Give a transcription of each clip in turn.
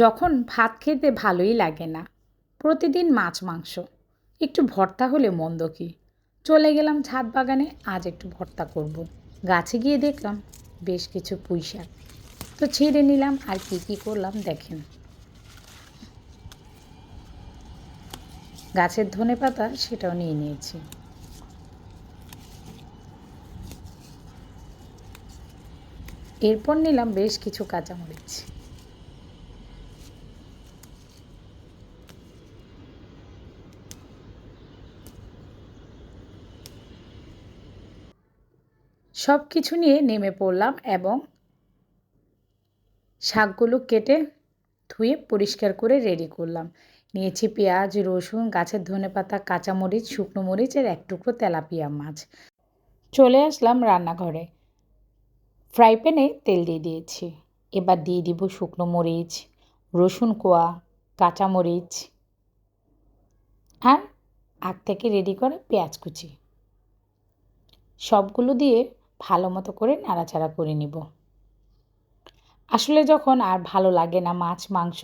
যখন ভাত খেতে ভালোই লাগে না, প্রতিদিন মাছ মাংস। একটু ভর্তা হলে মন্দ কি? চলে গেলাম ছাদ বাগানে, আজ একটু ভর্তা করব। গাছে গিয়ে দেখলাম বেশ কিছু পুঁই শাক। তো ছিঁড়ে নিলাম, আর কি কি করলাম দেখেন। গাছের ধনে পাতা সেটাও নিয়ে নিয়েছি। এরপর নিলাম বেশ কিছু কাঁচামরিচ। সব কিছু নিয়ে নেমে পড়লাম এবং শাকগুলো কেটে ধুয়ে পরিষ্কার করে রেডি করলাম। নিয়েছি পেঁয়াজ, রসুন, গাছের ধনে পাতা, কাঁচামরিচ, শুকনো মরিচ আর এক টুকরো তেলাপিয়া মাছ। চলে আসলাম রান্নাঘরে। ফ্রাই প্যানে তেল দিয়ে দিয়েছি। এবার দিয়ে দিব শুকনো মরিচ, রসুন কোয়া, কাঁচামরিচ আর আগ থেকে রেডি করে পেঁয়াজ কুচি। সবগুলো দিয়ে ভালো মতো করে নাড়াচাড়া করে নিব। আসলে যখন আর ভালো লাগে না মাছ, মাংস,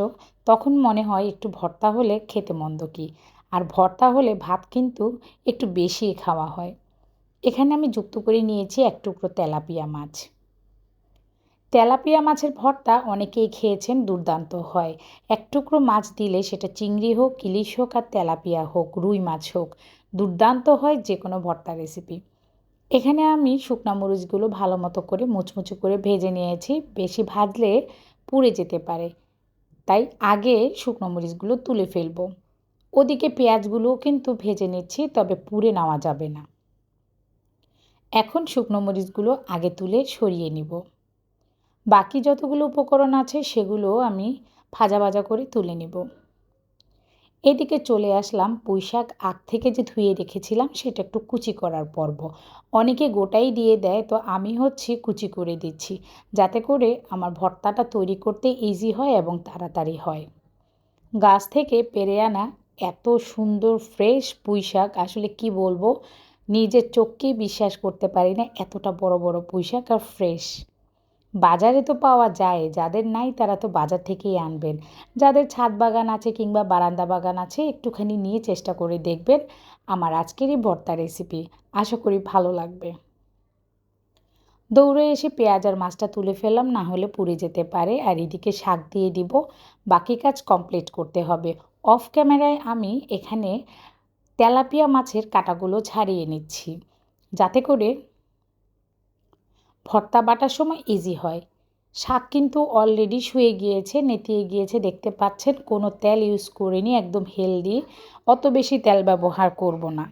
তখন মনে হয় একটু ভর্তা হলে খেতে মন্দ কি, আর ভর্তা হলে ভাত কিন্তু একটু বেশি খাওয়া হয়। এখানে আমি যুক্ত করে নিয়েছি এক টুকরো তেলাপিয়া মাছ। তেলাপিয়া মাছের ভর্তা অনেকেই খেয়েছেন, দুর্দান্ত হয়। এক টুকরো মাছ দিলে সেটা চিংড়ি হোক, ইলিশ হোক আর তেলাপিয়া হোক, রুই মাছ হোক, দুর্দান্ত হয় যে কোনো ভর্তা রেসিপি এখানে আমি শুকনা মরিচগুলো ভালো মতো করে মুচমুচু করে ভেজে নিয়েছি। বেশি ভাজলে পুড়ে যেতে পারে। তাই আগে শুকনো মরিচগুলো তুলে ফেলব। ওদিকে পেঁয়াজগুলোও কিন্তু ভেজে নিচ্ছি, তবে পুড়ে নেওয়া যাবে না। এখন শুকনো মরিচগুলো আগে তুলে সরিয়ে নিব। বাকি যতগুলো উপকরণ আছে সেগুলো আমি ভাজা ভাজা করে তুলে নিব। এদিকে চলে আসলাম পুঁই শাক আগ থেকে যে ধুয়ে রেখেছিলাম সেটা একটু কুচি করার পর্ব। অনেকে গোটাই দিয়ে দেয়, তো আমি হচ্ছে কুচি করে দিচ্ছি। যাতে করে আমার ভর্তাটা তৈরি করতে ইজি হয় এবং তাড়াতাড়ি হয়। গাছ থেকে পেরে আনা এত সুন্দর ফ্রেশ পুঁই শাক আসলে কি বলব? নিজের চোখকেই বিশ্বাস করতে পারি না, এতটা বড় বড় পুঁই শাক আর ফ্রেশ বাজারে তো পাওয়া যায়, যাদের নাই তারা তো বাজার থেকেই আনবেন। যাদের ছাদ বাগান আছে কিংবা বারান্দা বাগান আছে, একটুখানি নিয়ে চেষ্টা করে দেখবেন আমার আজকেরই ভর্তা রেসিপি আশা করি ভালো লাগবে। দৌড়ে এসে পেঁয়াজ আর মাছটা তুলে ফেললাম, না হলে পুড়ে যেতে পারে। আর এদিকে শাক দিয়ে দিব। বাকি কাজ কমপ্লিট করতে হবে। অফ ক্যামেরায় আমি এখানে তেলাপিয়া মাছের কাটাগুলো ছাড়িয়ে নিচ্ছি। যাতে করে ভর্তা বাটার সময় ইজি হয়। শাক কিন্তু অলরেডি শুয়ে গিয়েছে, নেতিয়ে গিয়েছে, দেখতে পাচ্ছেন। কোনো তেল ইউজ করিনি, একদম হেলদি অত বেশি তেল ব্যবহার করব না।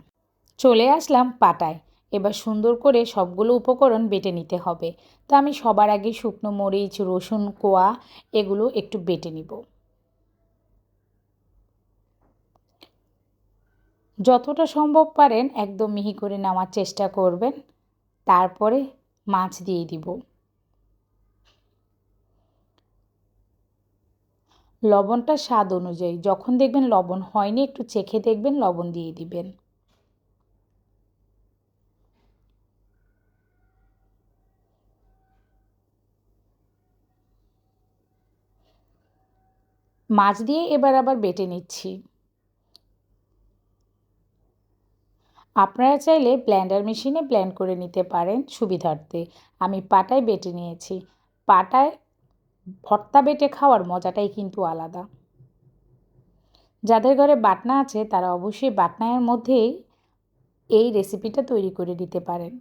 চলে আসলাম পাটায়। এবার সুন্দর করে সবগুলো উপকরণ বেটে নিতে হবে। তো আমি সবার আগে শুকনো মরিচ, রসুন, কোয়া, এগুলো একটু বেটে নিব। যতটা সম্ভব পারেন একদম মিহি করে নেওয়ার চেষ্টা করবেন। তারপরে মাছ দিয়ে দিব। লবণটা স্বাদ অনুযায়ী, যখন দেখবেন লবণ হয়নি, একটু চেখে দেখবেন লবণ দিয়ে দিবেন। মাছ দিয়ে এবার আবার বেটে নিচ্ছি। আপনারা চাইলে ব্ল্যান্ডার মেশিনে ব্ল্যান্ড করে নিতে পারেন সুবিধার্থে। আমি পাটায় বেটে নিয়েছি। পাটায় ভর্তা বেটে খাওয়ার মজাটাই কিন্তু আলাদা। যাদের ঘরে বাটনা আছে, তারা অবশ্যই বাটনায়ের মধ্যেই এই রেসিপিটা তৈরি করে দিতে পারেন।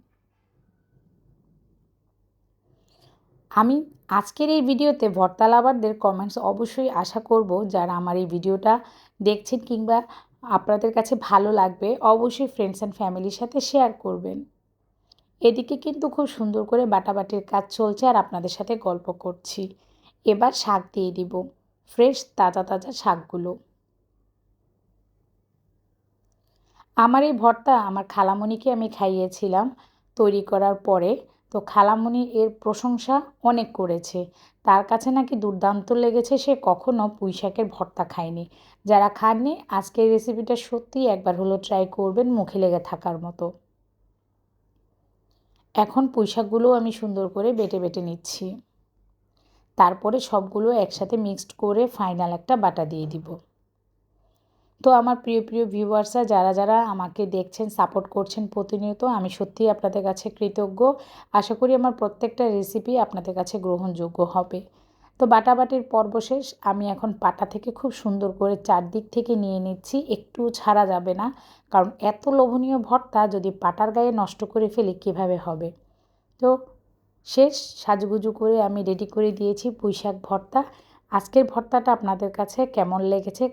আমি আজকের এই ভিডিওতে ভর্তা লাভারদের কমেন্টস অবশ্যই আশা করব যারা আমার এই ভিডিওটা দেখছেন কিংবা আপনাদের কাছে ভালো লাগবে, অবশ্যই ফ্রেন্ডস অ্যান্ড ফ্যামিলির সাথে শেয়ার করবেন। এদিকে কিন্তু খুব সুন্দর করে বাটাবাটির কাজ চলছে আর আপনাদের সাথে গল্প করছি। এবার শাক দিয়ে দিব ফ্রেশ তাজা তাজা শাকগুলো। আমার এই ভর্তা আমার খালামণিকে আমি খাইয়েছিলাম তৈরি করার পরে। তো খালামণি এর প্রশংসা অনেক করেছে। তার কাছে নাকি দুর্দান্ত লেগেছে সে কখনও পুঁই শাকের ভর্তা খায়নি। যারা খাননি, আজকের রেসিপিটা সত্যি একবার হলো ট্রাই করবেন মুখে লেগে থাকার মতো। এখন পুঁই শাকগুলোও আমি সুন্দর করে বেটে বেটে নিচ্ছি। তারপরে সবগুলো একসাথে মিক্সড করে ফাইনাল একটা বাটা দিয়ে দিব। তো আমার প্রিয় প্রিয় ভিউয়ার্সরা যারা যারা আমাকে দেখছেন সাপোর্ট করছেন প্রতিনিয়ত, আমি সত্যিই আপনাদের কাছে কৃতজ্ঞ। আশা করি আমার প্রত্যেকটা রেসিপি আপনাদের কাছে গ্রহণযোগ্য হবে। তো বাটাবাটির পর্ব শেষ, আমি এখন পাটা থেকে খুব সুন্দর করে চারদিক থেকে নিয়ে নিচ্ছি, একটু ছাড়া যাবে না, কারণ এত লোভনীয় ভর্তা যদি পাটার গায়ে নষ্ট করে ফেলি কীভাবে হবে? তো শেষ, সাজগুজু করে আমি রেডি করে দিয়েছি পুঁইশাক ভর্তা। আজকের ভর্তাটা আপনাদের কাছে কেমন লেগেছে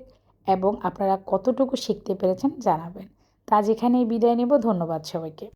এবং আপনারা কতটুকু শিখতে পেরেছেন জানাবেন। তা যেখানেই বিদায় নেব ধন্যবাদ সবাইকে।